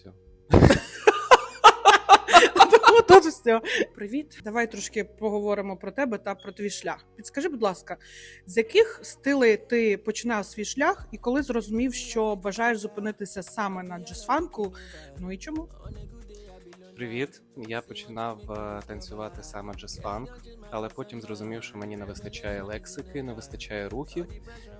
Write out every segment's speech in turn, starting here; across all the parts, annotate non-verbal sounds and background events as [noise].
Все. [laughs] Тут все. Привіт. Давай трошки поговоримо про тебе та про твій шлях. Підскажи, будь ласка, з яких стилей ти починав свій шлях і коли зрозумів, що бажаєш зупинитися саме на джаз-фанку? Ну і чому? Привіт. Я починав е, танцювати саме джаз-фанк, але потім зрозумів, що мені не вистачає лексики, не вистачає рухів.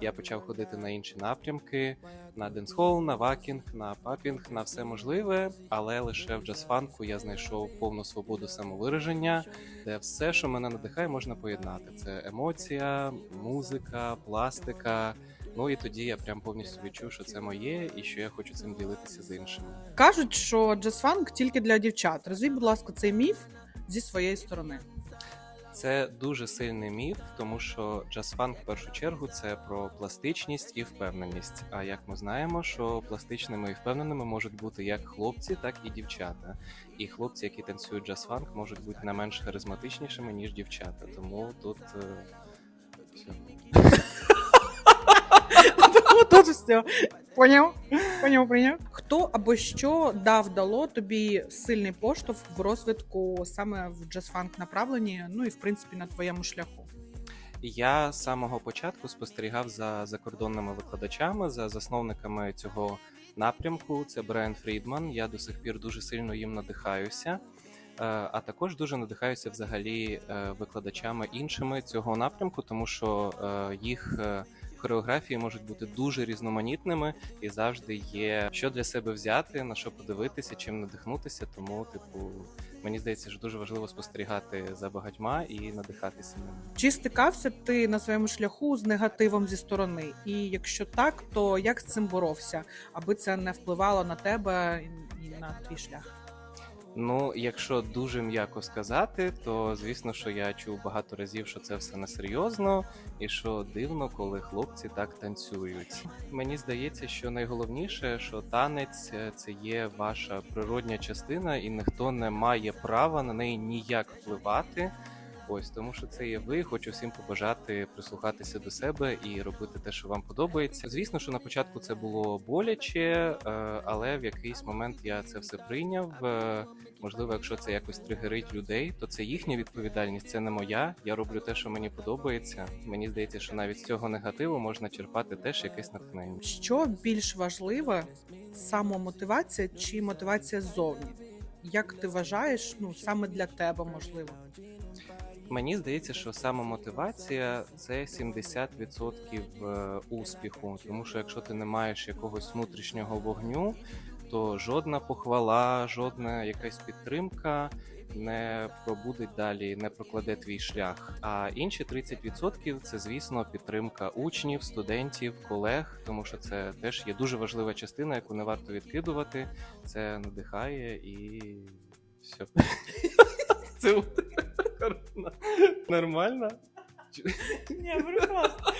Я почав ходити на інші напрямки: на денсхол, на вакінг, на папінг, на все можливе. Але лише в джаз-фанку я знайшов повну свободу самовираження, де все, що мене надихає, можна поєднати. Це емоція, музика, пластика. Ну і тоді я прям повністю відчув, що це моє, і що я хочу цим ділитися з іншими. Кажуть, що джаз-фанк тільки для дівчат. Розвій, будь ласка, цей міф зі своєї сторони. Це дуже сильний міф, тому що джаз-фанк в першу чергу це про пластичність і впевненість. А як ми знаємо, що пластичними і впевненими можуть бути як хлопці, так і дівчата. І хлопці, які танцюють джаз-фанк, можуть бути не менш харизматичнішими, ніж дівчата. Тому тут е, все. [laughs] Тут все. Поняв? Поняв, прийняв. Хто або що дав дало тобі сильний поштовх в розвитку саме в джаз-фанк направленні, ну і в принципі на твоєму шляху? Я з самого початку спостерігав за закордонними викладачами, за засновниками цього напрямку. Це Брайан Фрідман. Я до сих пір дуже сильно їм надихаюся. Е, А також дуже надихаюся взагалі е, викладачами іншими цього напрямку, тому що е, їх е, хореографії можуть бути дуже різноманітними і завжди є що для себе взяти, на що подивитися, чим надихнутися. Тому, типу, мені здається, що дуже важливо спостерігати за багатьма і надихатися ними. Чи стикався ти на своєму шляху з негативом зі сторони? І якщо так, то як з цим боровся, аби це не впливало на тебе і на твій шлях? Ну, якщо дуже м'яко сказати, то звісно, що я чув багато разів, що це все несерйозно, і що дивно, коли хлопці так танцюють. Мені здається, що найголовніше, що танець е, це є ваша природня частина, і ніхто не має права на неї ніяк впливати. Ось тому, що це є ви. Хочу всім побажати прислухатися до себе і робити те, що вам подобається. Звісно, що на початку це було боляче, е, але в якийсь момент я це все прийняв. Е, Можливо, якщо це якось тригерить людей, то це їхня відповідальність, це не моя. Я роблю те, що мені подобається. Мені здається, що навіть з цього негативу можна черпати теж якесь натхнення. Що більш важливе самомотивація чи мотивація ззовні? Як ти вважаєш, ну саме для тебе можливо? Мені здається, що самомотивація це 70% е, успіху. Тому що якщо ти не маєш якогось внутрішнього вогню, то жодна похвала, жодна якась підтримка не пробудить далі, не прокладе твій шлях. А інші 30% це, звісно, підтримка учнів, студентів, колег, тому що це теж є дуже важлива частина, яку не варто відкидувати. Це надихає і все. Це [laughs] нормально? Ні, прекрасно.